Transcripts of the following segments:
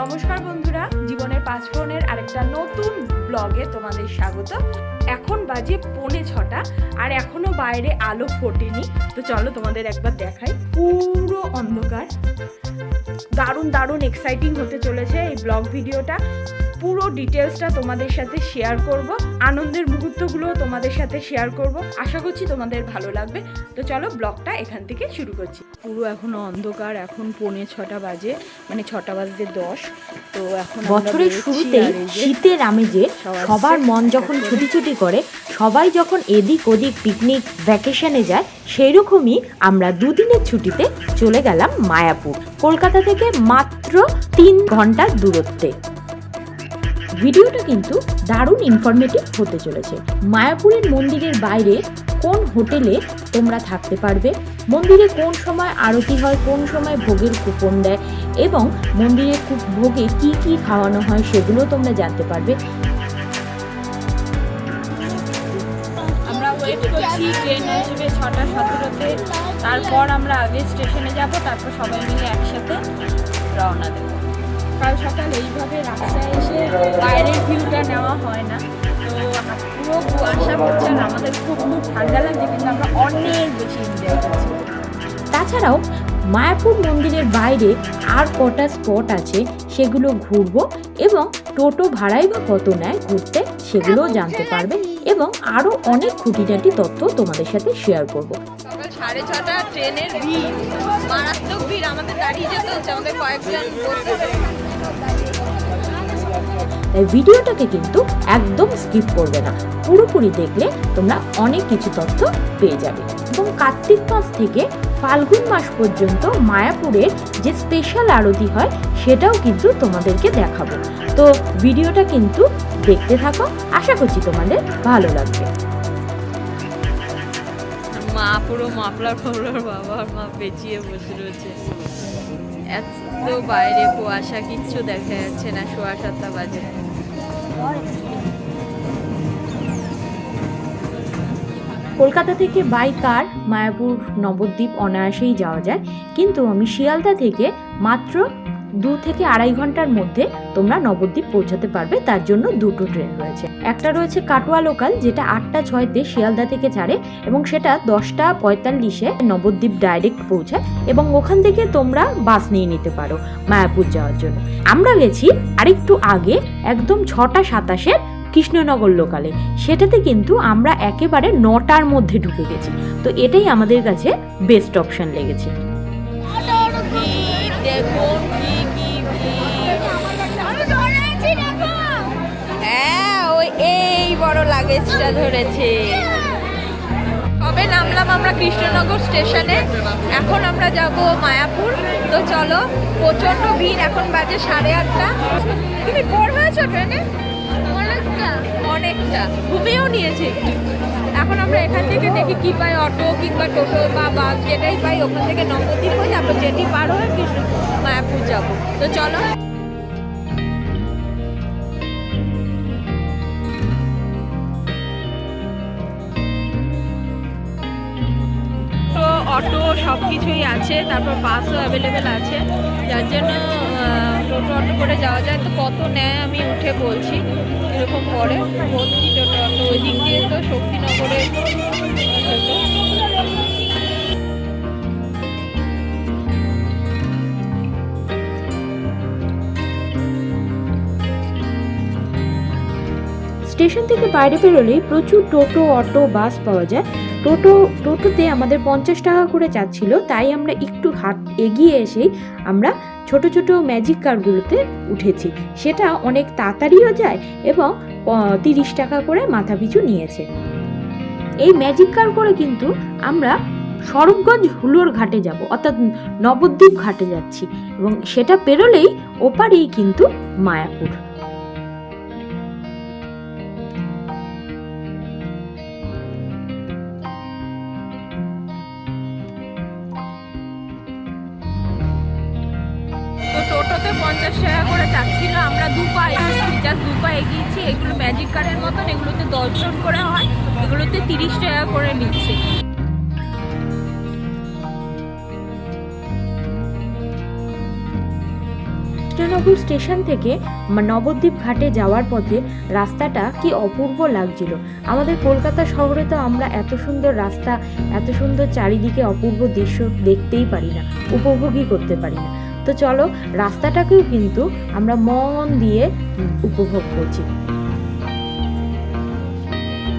নমস্কার বন্ধুরা, জীবনের পাঁচফোড়নের আরেকটা নতুন ব্লগে তোমাদের স্বাগত। এখন বাজে পৌনে ছটা, আর এখনও বাইরে আলো ফোটেনি। তো চলো তোমাদের একবার দেখাই, পুরো অন্ধকার। দারুণ দারুণ এক্সাইটিং হতে চলেছে এই ব্লগ ভিডিওটা। পুরো ডিটেলসটা তোমাদের সাথে শেয়ার করব, আনন্দের মুহূর্তগুলো তোমাদের সাথে শেয়ার করব। আশা করছি তোমাদের ভালো লাগবে। তো চলো ব্লগটা এখান থেকে শুরু করছি। পুরো এখনও অন্ধকার, এখন পৌনে ছটা বাজে মানে ছটা বাজতে দশ। বছরের যে শীতের আমেজে সবার সবার মন যখন ছুটি ছুটি করে। সবাই যখন এদিক ওদিক পিকনিক ভ্যাকেশনে যায় সেই রকমই আমরা দুদিনের ছুটিতে চলে গেলাম মায়াপুর কলকাতা থেকে মাত্র তিন ঘণ্টার দূরত্বে। ভিডিওটা কিন্তু দারুণ ইনফরমেটিভ হতে চলেছে। মায়াপুরের মন্দিরের বাইরে কোন হোটেলে তোমরা থাকতে পারবে? মন্দিরে কোন সময় আরতি হয় কোন সময় ভোগের কুপন দেয় এবং মন্দিরে খুব ভোগে কি কি খাওয়ানো হয় সেগুলো তোমরা জানতে পারবে। আমরা ওয়েট করছি ট্রেন আসবে ছটা সতেরোতে তারপর আমরা আগে স্টেশনে যাব তারপর সবাই মিলে একসাথে রওনা দেবো। কাল সকাল এইভাবে রাস্তায় এসে বাইরের ভিউটা নেওয়া হয় না। তো পুরো কুয়াশা পড়ছে আমাদের খুব খুব ঠান্ডা লাগছে কিন্তু আমরা অনেক বেশি এনজয় করছি। তাছাড়াও মায়াপুর মন্দিরের বাইরে আর কটা স্পট আছে সেগুলো ঘুরব এবং টোটো ভাড়াই বা কত নেয় ঘুরতে সেগুলোও জানতে পারবে এবং আরও অনেক খুঁটিনাটি তথ্য তোমাদের সাথে শেয়ার করব। সাড়ে ছটা ট্রেনের ভিড় মারাত্মক ভিড় আমাদের দাঁড়িয়ে যেতে হচ্ছে আমাদের কয়েকজন তাই ভিডিওটাকে কিন্তু একদম স্কিপ করবে না। পুরোপুরি দেখলে তোমরা অনেক কিছু তথ্য পেয়ে যাবে। এবং কার্তিক মাস থেকে ফাল্গুন মাস পর্যন্ত মায়াপুরের যে স্পেশাল আরতি হয়, সেটাও কিন্তু তোমাদেরকে দেখাবো। তো ভিডিওটা কিন্তু দেখতে থাকো, আশা করছি তোমাদের ভালো লাগবে। মা পুরো মাফলার ফাফলার বাবা মা পেঁচিয়ে বসে রয়েছে। এত বাইরে কুয়াশা কিচ্ছু দেখা যাচ্ছে না, সোয়া সাতটা বাজে। কলকাতা থেকে বাই কার মায়াপুর নবদ্বীপ অনায়াসেই যাওয়া যায়, কিন্তু আমি শিয়ালদা থেকে মাত্র দু থেকে আড়াই ঘণ্টার মধ্যে তোমরা নবদ্বীপ পৌঁছাতে পারবে, তার জন্য দুটো ট্রেন রয়েছে। একটা রয়েছে কাটোয়া লোকাল যেটা আটটা ছয়তে শিয়ালদা থেকে ছাড়ে এবং সেটা দশটা পঁয়তাল্লিশে নবদ্বীপ ডাইরেক্ট পৌঁছায় এবং ওখান থেকে তোমরা বাস নিয়ে নিতে পারো মায়াপুর যাওয়ার জন্য। আমরা গেছি আরেকটু আগে একদম ছটা সাতাশের কৃষ্ণনগর লোকালে সেটাতে কিন্তু আমরা একেবারে নটার মধ্যে ঢুকে গেছি। তো এটাই আমাদের কাছে বেস্ট অপশন লেগেছে। লাগেজটা ধরেছে। কবে নামলাম আমরা কৃষ্ণনগর স্টেশনে? এখন আমরা যাব মায়াপুর। তো চলো প্রচণ্ড ভিড় এখন বাজে সাড়ে আটটা। তুমি বোর হয়েছো ট্রেনে অনেকটা। অনেকটা। ঘুমিয়েও নিয়েছে। এখন আমরা এখান থেকে দেখি কি পাই অটো কিংবা টোটো বা বাস যেটাই পাই ওখান থেকে নবদ্বীপ হয়ে যাব যেটি পার হয়ে কৃষ্ণ মায়াপুর যাব। তো চলো। অটো সব কিছুই আছে, তারপর বাসও অ্যাভেলেবেল আছে। যার জন্য টোটো অটো করে যাওয়া যায়। তো কত নেয় আমি উঠে বলছি, এরকম পরে ভর্তি টোটো অটো ওই দিক দিয়ে তো, শক্তিনগরে। স্টেশন থেকে বাইরে বেরোলেই প্রচুর টোটো, অটো, বাস পাওয়া যায়। টোটো, টোটোতে আমাদের পঞ্চাশ টাকা করে চাচ্ছিল, তাই আমরা একটু হাত এগিয়ে এসেই আমরা ছোট ছোট ম্যাজিক কারগুলোতে উঠেছি। সেটা অনেক তাড়াতাড়িও যায় এবং তিরিশ টাকা করে মাথা পিছু নিয়েছে। এই ম্যাজিক কার করে কিন্তু আমরা সরবগঞ্জ হুলোর ঘাটে যাব, অর্থাৎ নবদ্বীপ ঘাটে যাচ্ছি। এবং সেটা পেরোলেই ওপারেই কিন্তু মায়াপুর। এগুলোতে পঞ্চাশ টাকা করে চাচ্ছিল। আমরা দু পা জাস্ট দু পা এগিয়েছি। এগুলো ম্যাজিক কারের মতন, এগুলোতে দশজন করে হয়, এগুলোতে তিরিশ টাকা করে নিচ্ছে। কৃষ্ণনগর স্টেশন থেকে নবদ্বীপ ঘাটে যাওয়ার পথে রাস্তাটা কি অপূর্ব লাগছিল। আমাদের কলকাতা শহরে তো আমরা এত সুন্দর রাস্তা, এত সুন্দর চারিদিকে অপূর্ব দৃশ্য দেখতেই পারি না, উপভোগই করতে পারি না। তো চলো, রাস্তাটাকেও কিন্তু আমরা মন দিয়ে উপভোগ করছি।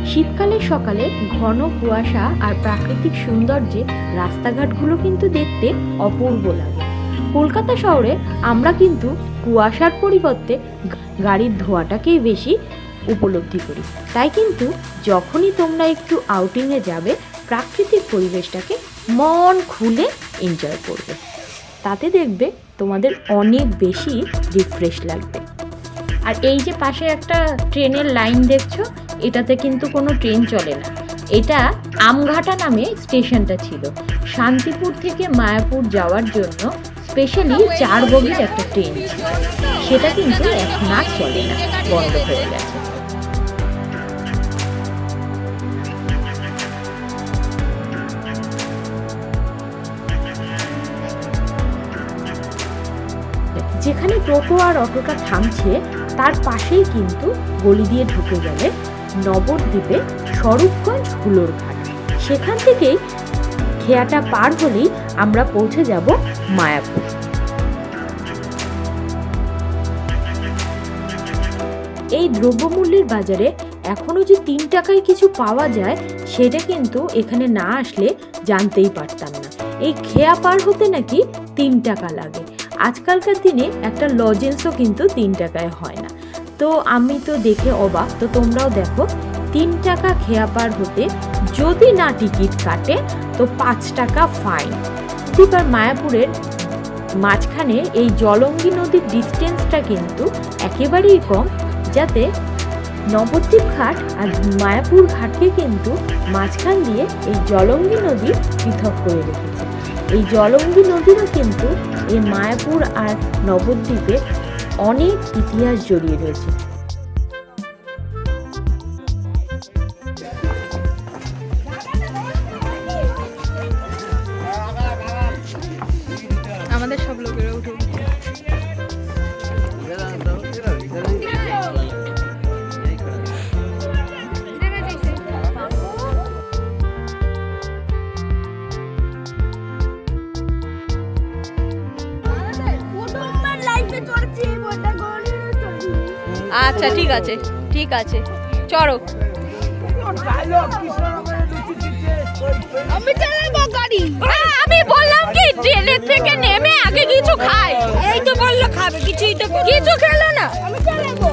শীতকালের সকালে ঘন কুয়াশা আর প্রাকৃতিক সৌন্দর্যে রাস্তাঘাটগুলো কিন্তু দেখতে অপূর্ব লাগে। কলকাতা শহরে আমরা কিন্তু কুয়াশার পরিবর্তে গাড়ির ধোঁয়াটাকেই বেশি উপলব্ধি করি। তাই কিন্তু যখনই তোমরা একটু আউটিংয়ে যাবে, প্রাকৃতিক পরিবেশটাকে মন খুলে এনজয় করবে। তাতে দেখবে তোমাদের অনেক বেশি রিফ্রেশ লাগবে। আর এই যে পাশে একটা ট্রেনের লাইন দেখছ, এটাতে কিন্তু কোনো ট্রেন চলে না। এটা আমঘাটা নামে স্টেশনটা ছিল। শান্তিপুর থেকে মায়াপুর যাওয়ার জন্য স্পেশালি চার বগির একটা ট্রেন সেটা কিন্তু এখন আর চলে না, বন্ধ হয়ে গেছে। যেখানে টোটো আর অটোটা থামছে, তার পাশেই কিন্তু গলি দিয়ে ঢুকে গেলে নবদ্বীপে স্বরূপগঞ্জ হুলোর ঘাট। সেখান থেকেই খেয়াটা পার হলেই আমরা পৌঁছে যাব মায়াপুর। এই দ্রব্যমূল্যের বাজারে এখনও যে তিন টাকায় কিছু পাওয়া যায়, সেটা কিন্তু এখানে না আসলে জানতেই পারতাম না। এই খেয়া পার হতে নাকি তিন টাকা লাগে। আজকালকার দিনে একটা লজেন্সও কিন্তু তিন টাকায় হয় না। তো আমি তো দেখে অবাক, তো তোমরাও দেখো, তিন টাকা খেয়াপার হতে যদি না টিকিট কাটে, তো পাঁচ টাকা ফাইন এবার মায়াপুরের মাঝখানে এই জলঙ্গি নদীর ডিস্টেন্সটা কিন্তু একেবারেই কম, যাতে নবদ্বীপ ঘাট আর মায়াপুর ঘাটকে কিন্তু মাঝখান দিয়ে এই জলঙ্গি নদী পৃথক করে রেখেছে। এই জলঙ্গি নদীরও কিন্তু এই মায়াপুর আর নবদ্বীপে অনেক ইতিহাস জড়িয়ে রয়েছে। আচ্ছা ঠিক আছে ঠিক আছে। চলো। আমি চালাবো গাড়ি। আমি বললাম কি ট্রেনের থেকে নেমে আগে কিছু খাই। এই তো বলল খাবে কিছুই তো কিছু খেলো না। আমি চালাবো।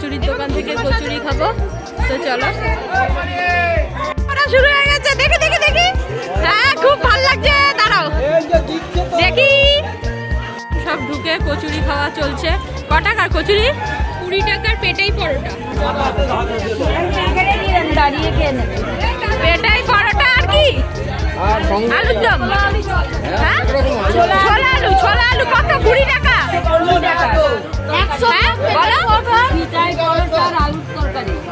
কচুরির দোকান থেকে কচুরি খাব। তো চলো। শুরু হয়ে গেছে। দেখে দেখে দেখি। হ্যাঁ খুব ভালো লাগছে। দাঁড়াও। দেখি। সব ঢুকে কচুরি খাওয়া চলছে। ক টাকার কচুরি? কুড়ি টাকার পেটাই পরোটা। পেটাই পরোটা আর কি? আলুর দম হ্যাঁ? ছোলা আলু ছোলা আলু কত? কুড়ি টাকা। হ্যাঁ?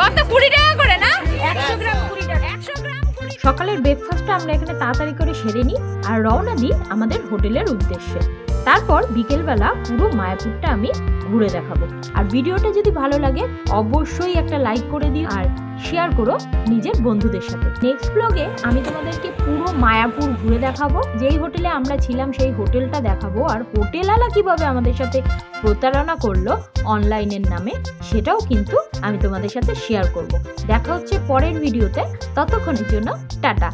কত? কুড়ি টাকা করে না? একশো গ্রাম কুড়ি টাকা। একশো গ্রাম সকালের ব্রেকফাস্টটা আমরা এখানে তাড়াতাড়ি করে সেরে নিই আর রওনা দিই আমাদের হোটেলের উদ্দেশ্যে। তারপর বিকেলবেলা পুরো মায়াপুরটা আমি ঘুরে দেখাবো। আর ভিডিওটা যদি ভালো লাগে অবশ্যই একটা লাইক করে দিও আর শেয়ার করো নিজের বন্ধুদের সাথে। নেক্সট ব্লগে আমি তোমাদেরকে পুরো মায়াপুর ঘুরে দেখাবো। যেই হোটেলে আমরা ছিলাম, সেই হোটেলটা দেখাবো। আর হোটেলওয়ালা কীভাবে আমাদের সাথে প্রতারণা করল অনলাইনের নামে, সেটাও কিন্তু আমি তোমাদের সাথে শেয়ার করব। দেখা হচ্ছে পরের ভিডিওতে ততক্ষণের জন্য টাটা।